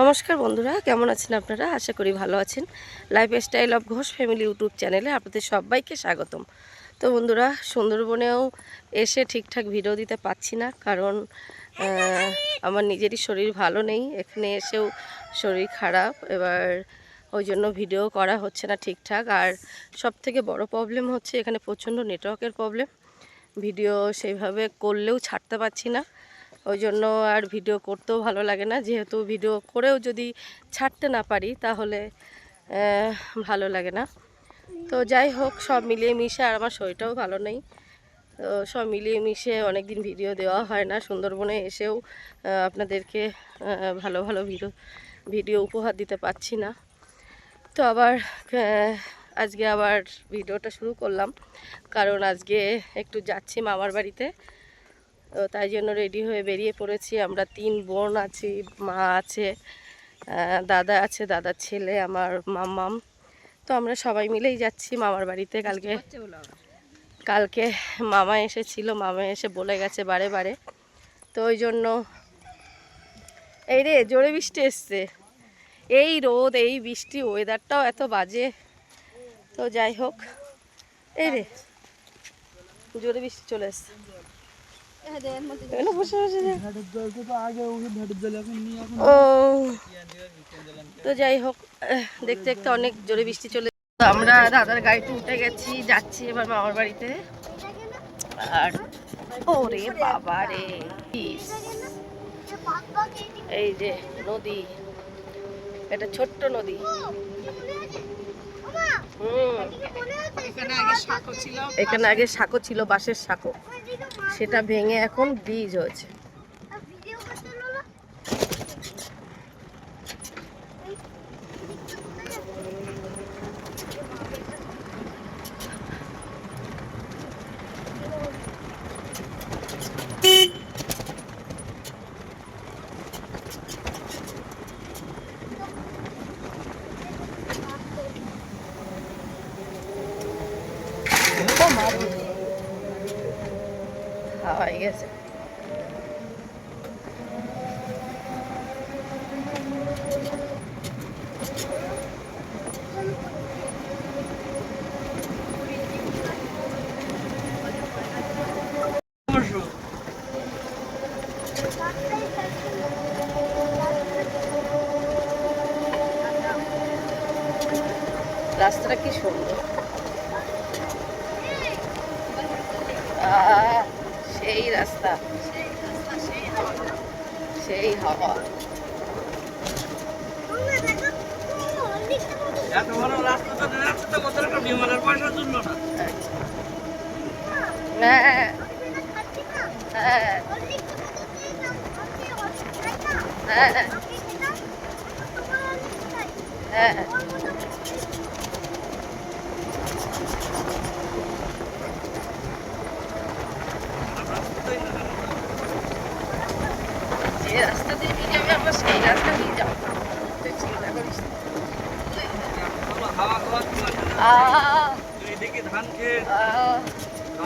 নমস্কার বন্ধুরা, কেমন আছেন আপনারা? আশা করি ভালো আছেন। Lifestyle of Ghosh family YouTube চ্যানেলে আপনাদের সবাইকে স্বাগতম। তো বন্ধুরা, সুন্দরবনেও এসে ঠিকঠাক ভিডিও দিতে পারছি না, কারণ আমার নিজেরই শরীর ভালো নেই। এখানে এসেও শরীর খারাপ, এবার ওই জন্য ভিডিও করা হচ্ছে না ঠিকঠাক। আর সব থেকে বড় প্রবলেম হচ্ছে, এখানে প্রচণ্ড নেটওয়ার্কের প্রবলেম ভিডিও সেইভাবে করলেও ছাড়তে পারছি না। ওই জন্য আর ভিডিও করতেও ভালো লাগে না। যেহেতু ভিডিও করেও যদি ছাড়তে না পারি, তাহলে ভালো লাগে না। তো যাই হোক, সব মিলিয়ে মিশে আর আমার শরীরটাও ভালো নেই। তো সব মিলিয়ে মিশে অনেক দিন ভিডিও দেওয়া হয় না। সুন্দরবনে এসেও আপনাদেরকে ভালো ভালো ভিডিও ভিডিও উপহার দিতে পারছি না। তো আবার আজকে আবার ভিডিওটা শুরু করলাম। কারণ আজকে একটু যাচ্ছি মামার বাড়িতে। তো তাই জন্য রেডি হয়ে বেরিয়ে পড়েছি। আমরা তিন বোন আছি, মা আছে দাদা আছে, দাদার ছেলে, আমার মামাম তো আমরা সবাই মিলেই যাচ্ছি মামার বাড়িতে। কালকে কালকে মামা এসেছিল, মামা এসে বলে গেছে বারে বারে। তো ওই জন্য এই রে, জোরে বৃষ্টি এসছে। এই রোদ, এই বৃষ্টি ওয়েদারটাও এত বাজে। তো যাই হোক, এই রে, জোরে বৃষ্টি চলে এসছে এখানে বসে বসে দেখ। ও তো যাই হোক দেখতে দেখতে অনেক জোরে বৃষ্টি চলে আমরা দাদার গাড়িতে উঠে গেছি, যাচ্ছি এবার মামার বাড়িতে। আর ওরে বাবা রে এই যে নদী, এটা ছোট্ট নদী। এখানে আগে সাঁকো ছিল বাঁশের সাঁকো সেটা ভেঙে এখন ব্রিজ হয়েছে হাওয়াই গেছে রাস্তাটা কি সুন্দর আহ, সেই রাস্তা সেই হাওয়া এত ভালো রাস্তাটা রাস্তাটা কত একটা বিমানের পয়সার জন্য না হ্যাঁ হ্যাঁ হ্যাঁ হ্যাঁ যে রাস্তা দিয়ে নিয়ে যাবে আমরা সেই রাস্তা দিয়ে যাব তুই চিন্তা করিস না। ভালো হাওয়া খাওয়া কি লাগে না? আহ, এদিকে ধান খেয়ে আহ, রাস্তার দুপাশে গাছ ছাড়া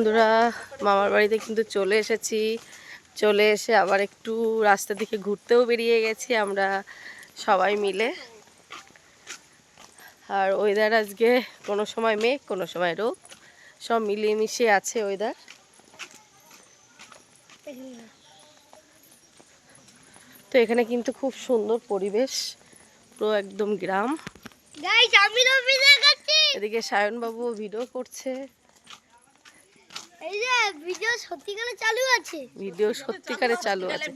বন্ধুরা মামার বাড়িতে কিন্তু চলে এসেছি। চলে এসে আবার একটু রাস্তা দিকে ঘুরতেও বেরিয়ে গেছি আমরা সবাই মিলে। আর ওয়েদার আজকে কোনো সময় মেঘ কোনো সময় রোদ সব মিলিয়ে মিশিয়ে আছে ওয়েদার তো এখানে কিন্তু খুব সুন্দর পরিবেশ পুরো একদম গ্রাম। এদিকে সায়নবাবু ভিডিও করছে। এই যে ভিডিও সত্যিকারে চালু আছে। ভিডিও সত্যিকারে চালু আছে।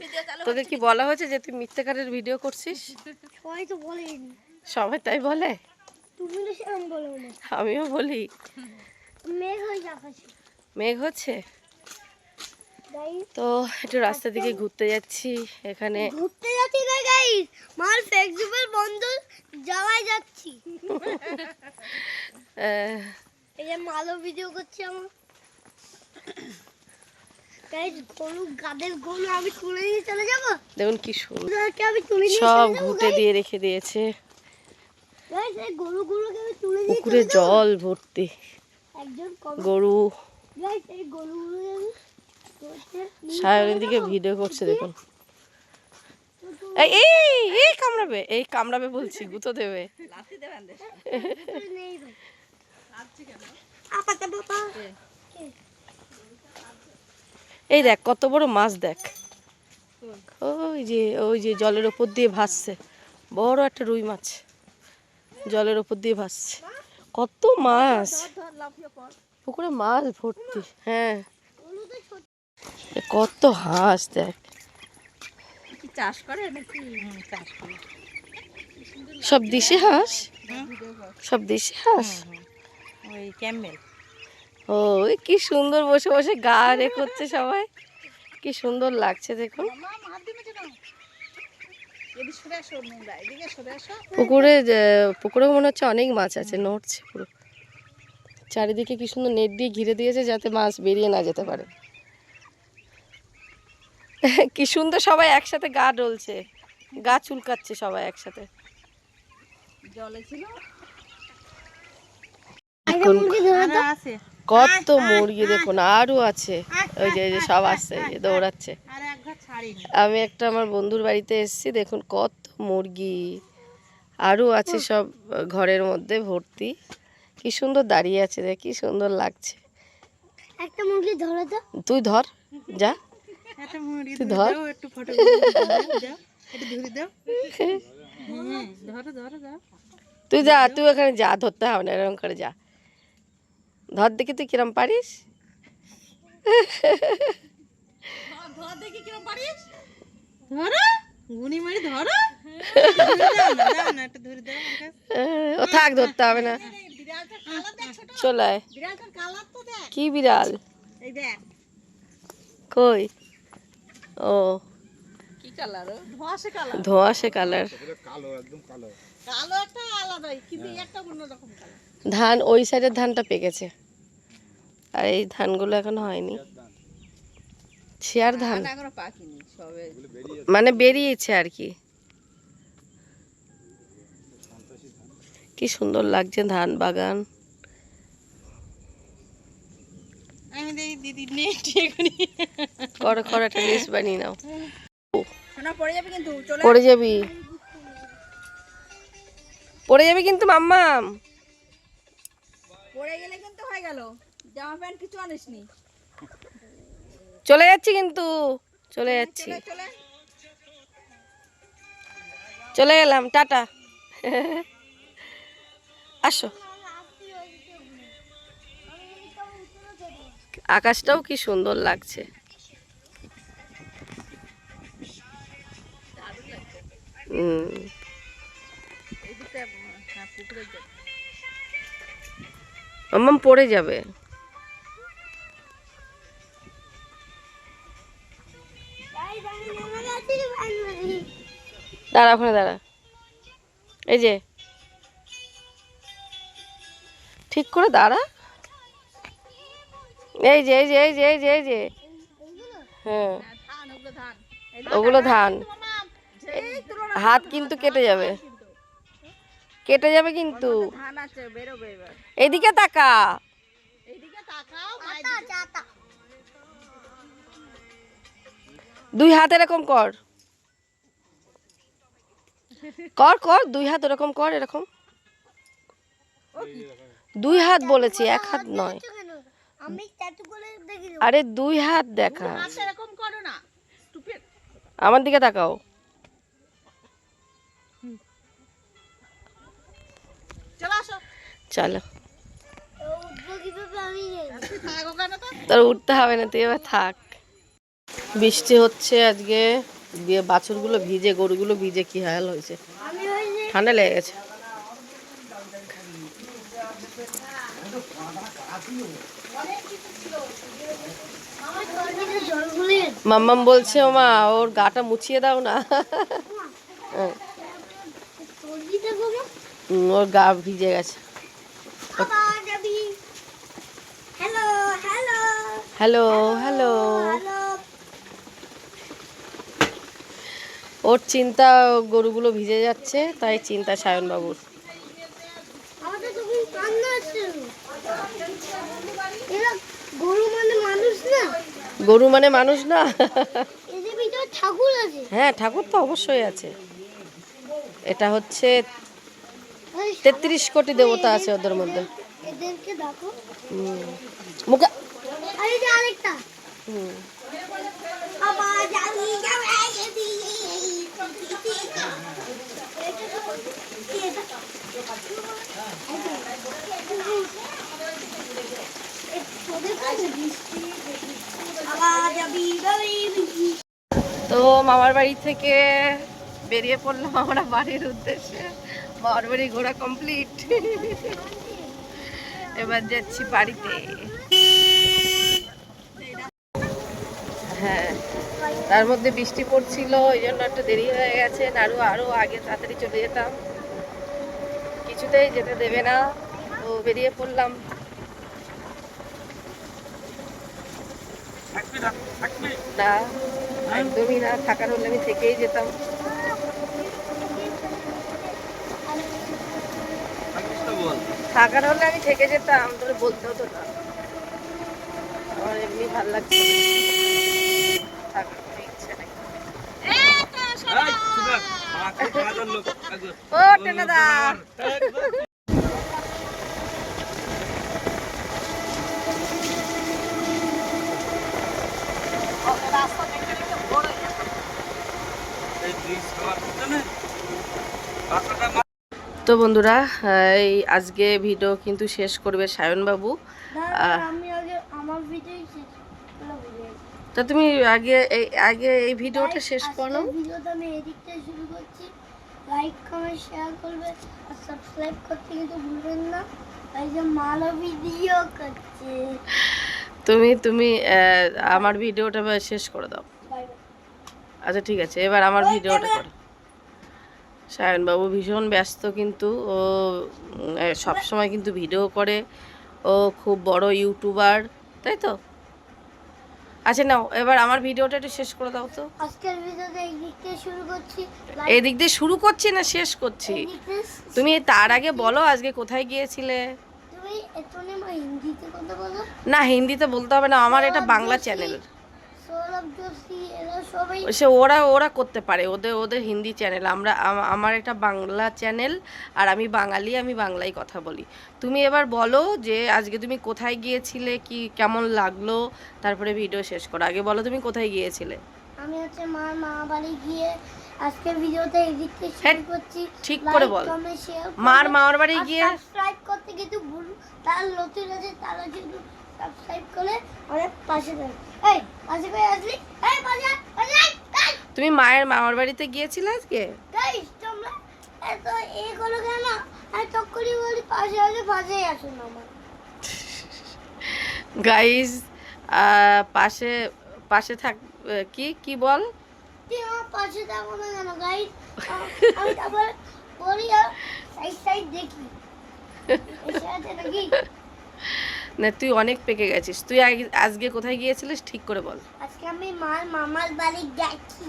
তোকে কি বলা হয়েছে যে তুই মিথ্যাকারের ভিডিও করছিস? সবাই তো বলেন। সবাই তাই বলে? তুমি তো সেরকম বলো আমিও বলি। মেঘ হয়ে আকাশে মেঘ হচ্ছে? তো একটু রাস্তা দিকে ঘুরতে যাচ্ছি। এখানে ঘুরতে যাচ্ছি না গাইস মার ফেসবুকের বন্ধু যাওয়াই যাচ্ছি। এই যে মালও ভিডিও করছি আমার। দেখুন কি সব ঘুটে দিয়ে রেখে দিয়েছে। পুকুরে জল ভর্তি। গরু। সায়নের দিকে ভিডিও করছে দেখুন। এই এই এই কামড়াবে এই কামড়াবে বলছি গুঁতো দেবে। নেই ভাই আপাতত বাবা। এই দেখ কত বড় মাছ দেখ। ওই যে ওই যে জলের ওপর দিয়ে ভাসছে। বড় একটা রুই মাছ। জলের ওপর দিয়ে ভাসছে। কত মাছ। পুকুরে মাছ ভর্তি। হ্যাঁ। কত হাঁস দেখ। চাষ করে নাকি? চাষ করে। সব দেশি হাঁস? সব দেশি হাঁস? ওই ক্যামেল ও ওই কি সুন্দর বসে বসে গা রে করছে সবাই। কি সুন্দর লাগছে দেখুন। এদিকে সরে আসো নোংরা এদিকে সরে আসো পুকুরে পুকুরে মনে হচ্ছে অনেক মাছ আছে নড়ছে পুরো। চারিদিকে কি সুন্দর নেট দিয়ে ঘিরে দিয়েছে যাতে মাছ বেরিয়ে না যেতে পারে। কি সুন্দর সবাই একসাথে গা ডলছে গা চুলকাচ্ছে সবাই একসাথে। জলে ছিল। আছে। কত মুরগি দেখুন আরও আছে। ওই যে যে সব আসছে যে দৌড়াচ্ছে। আমি একটা আমার বন্ধুর বাড়িতে এসেছি দেখুন কত মুরগি। আরও আছে সব ঘরের মধ্যে ভর্তি। কি সুন্দর দাঁড়িয়ে আছে দেখ কি সুন্দর লাগছে। একটা মুরগি ধরো তো। তুই ধর যা। তুই ধর একটু ফটো ধরে দাও হ্যাঁ ধরো ধরো দাও তুই যা তুই ওখানে যা ধরতে হবে না এরকম করে যা। ধর দেখি তুই কিরম পারিস? একটু ও থাক ধরতে হবে না বিড়ালটার কালার দেখ ছোট চলে আয় বিড়ালটার কালার তো দেখ কি বিড়াল? কই? ও। কি কালার ধোঁয়াশে কালার। ধোঁয়াশে কালার। কালো একটা আলাদা কিন্তু একটা অন্যরকম কালার। ধান ওই সাইডের ধানটা পেকেছে। আর এই ধানগুলো এখন হয়নি। শেয়ার ধান মানে বেরিয়েছে আর কি। কি সুন্দর লাগছে ধান বাগান। বানিয়ে নাও। পড়ে যাবি। পড়ে যাবি কিন্তু মাম্মাম। পড়ে গেলে কিন্তু হয়ে গেল। জামা প্যান্ট কিছু আনিসনি। চলে যাচ্ছি কিন্তু চলে যাচ্ছি। চলে গেলাম টাটা। আসো। আকাশটাও কি সুন্দর লাগছে। হুম মাম্মাম পড়ে যাবে। দাঁড়া ওখানে, দাঁড়া। এই যে। ঠিক করে দাঁড়া। এই যে এই যে এই যে এই যে এই যে। হ্যাঁ। ওগুলো ধান। হাত কিন্তু কেটে যাবে। কেটে যাবে কিন্তু। ধান আছে বেরোবে এবার এদিকে তাকা আতা চাতা দুই হাত এরকম কর। কর কর দুই হাত এরকম কর এরকম। দুই হাত বলেছি এক হাত নয়। আরে দুই হাত দেখা। হাতে এরকম করো না। স্টুপিড। আমার দিকে তাকাও। চলো আসো ও চলো উঠবো কীভাবে আমি জানি তুই থাকো কেন তো তোর উঠতে হবে না তুই এবার থাক। বৃষ্টি হচ্ছে আজকে দিয়ে বাছুরগুলো ভিজে গরুগুলো ভিজে কি হাল হয়েছে। ঠান্ডা লেগে গেছে। মাম্মাম বলছে ও মা ওর গাটা মুছিয়ে দাও না। ওর গা ভিজে গেছে আবার যাবি হ্যালো হ্যালো হ্যালো হ্যালো ওর চিন্তা গরুগুলো ভিজে যাচ্ছে তাই চিন্তা সায়ন বাবুর আমাদের তো খুব কান্না আসছে এরা গরু মানে মানুষ না। মানে হ্যাঁ ঠাকুর তো অবশ্যই আছে। এটা হচ্ছে তেত্রিশ কোটি দেবতা আছে ওদের মধ্যে। মুখে তো। মামার বাড়ি থেকে বেরিয়ে পড়লাম আমরা বাড়ির উদ্দেশ্যে। মামার বাড়ি ঘোরা কমপ্লিট এবার যাচ্ছি বাড়িতে। হ্যাঁ। তার মধ্যে বৃষ্টি পড়ছিল ওই জন্য একটু দেরি হয়ে গেছে। আরও আরও আগে তাড়াতাড়ি চলে যেতাম। কিছুতেই যেতে দেবে না। তো বেরিয়ে পড়লাম। না? একদমই না। থাকার হলে আমি থেকেই যেতাম। থাকার হলে আমি থেকে যেতাম তোর বলতে হতো না। আমার এমনি ভালো লাগছে না। কোনো ইচ্ছে নেই ও টেনাদা তো বন্ধুরা এই আজকে ভিডিও কিন্তু শেষ করবে সায়নবাবু। আমি আগে আমার ভিডিও শেষ ভিডিও তা তুমি আগে এই আগে এই ভিডিওটা শেষ করো। ভিডিওটা আমি থেকে শুরু করছি। লাইক কমেন্ট শেয়ার করবে আর সাবস্ক্রাইব করতে কিন্তু ভুলবেন না। এই যে মালো ভিডিও করছে। তুমি তুমি আমার ভিডিওটা শেষ করে দাও। আচ্ছা ঠিক আছে এবার আমার ভিডিওটা করো। সায়নবাবু ভীষণ ব্যস্ত কিন্তু ও সব সময় কিন্তু ভিডিও করে। ও খুব বড় ইউটিউবার তাই তো? আচ্ছা নাও এবার আমার ভিডিওটা একটু শেষ করে দাও তো। আজকের ভিডিওতে এই দিক থেকে শুরু করছি। এই দিক দিয়ে শুরু করছি না শেষ করছি? তুমি তার আগে বলো আজকে কোথায় গিয়েছিলে? তুমি এতনে মা হিন্দিতে কথা বলো। না হিন্দিতে বলতে হবে না আমার এটা বাংলা চ্যানেল সে ওরা ওরা করতে পারে ওদের ওদের হিন্দি চ্যানেল আমরা আমার একটা বাংলা চ্যানেল আর আমি বাঙালি আমি বাংলায় কথা বলি। তুমি এবার বলো যে আজকে তুমি কোথায় গিয়েছিলে কি কেমন লাগল? তারপরে ভিডিও শেষ করো। আগে বলো তুমি কোথায় গিয়েছিলে। আমি হচ্ছে মার মা বাড়ি গিয়ে আজকের ভিডিওতে হ্যাঁ, শুরু করছি। ঠিক করে বল। মার মামার বাড়ি গিয়ে সাবস্ক্রাইব করতে কিন্তু ভুল তার নতুন আছে তারা কিন্তু সাবস্ক্রাইব করে পাশে থাকবে এই পাশে করে আসলি? এই পাশে পাশে তুমি মায়ের মামার বাড়িতে গিয়েছিলে আজকে? গাইস তোমরা এত এ করো কেন? আমি বলি পাশে পাশেই আসুন আমার গাইজ পাশে পাশে থাক কি কি বল? আমার পাশে থাকো না কেন আমি তারপর বলি আর সাইড সাইড দেখি। এসে আছে নাকি? না তুই অনেক পেকে গেছিস। তুই আজকে কোথায় গিয়েছিলিস? ঠিক করে বল। আজকে আমি মার মামার বাড়ি গেছি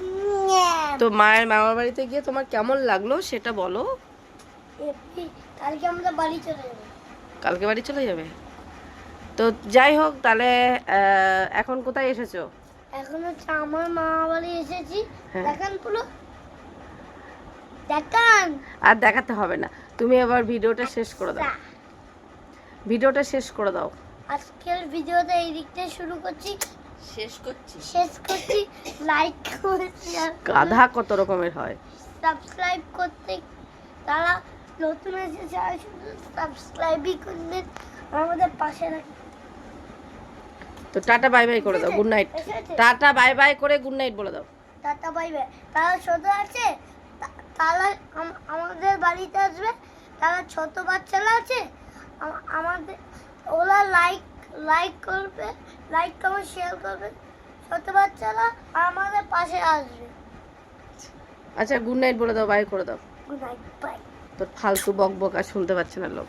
তো মায়ের মামার বাড়িতে গিয়ে তোমার কেমন লাগল সেটা বলো। কালকে আমরা বাড়ি চলে যাব। কালকে বাড়ি চলে যাবে? তো যাই হোক তাহলে এখন কোথায় এসেছ? এখন হচ্ছে আমার মামা বাড়ি এসেছি। হ্যাঁ। দেখান পুরো। দেখান। আর দেখাতে হবে না। তুমি এবার ভিডিওটা শেষ করে দাও। আচ্ছা, ভিডিওটা শেষ করে দাও। আজকের ভিডিওটা এই দিক থেকে শুরু করছি। শেষ করছি। শেষ করছি। লাইক গাধা কত রকমের হয়। সাবস্ক্রাইব করতে তারা নতুন এসে যারা শুধু সাবস্ক্রাইবই করলেন আমাদের পাশে রাখবেন তো টাটা বাই বাই করে দাও। Good night tata bye bye করে গুড নাইট বলে দাও। টাটা বাই বাই তারা ছোট আছে তারা আমাদের বাড়িতে আসবে। তারা ছোট বাচ্চারা আছে আমাদের ওরা লাইক লাইক করবে লাইক কমেন্ট শেয়ার করবে। ছোট বাচ্চারা আমাদের পাশে আসবে। আচ্ছা গুড নাইট বলে দাও বাই করে দাও। গুড নাইট বাই তোর ফালতু বক বকা শুনতে পাচ্ছে না লোক।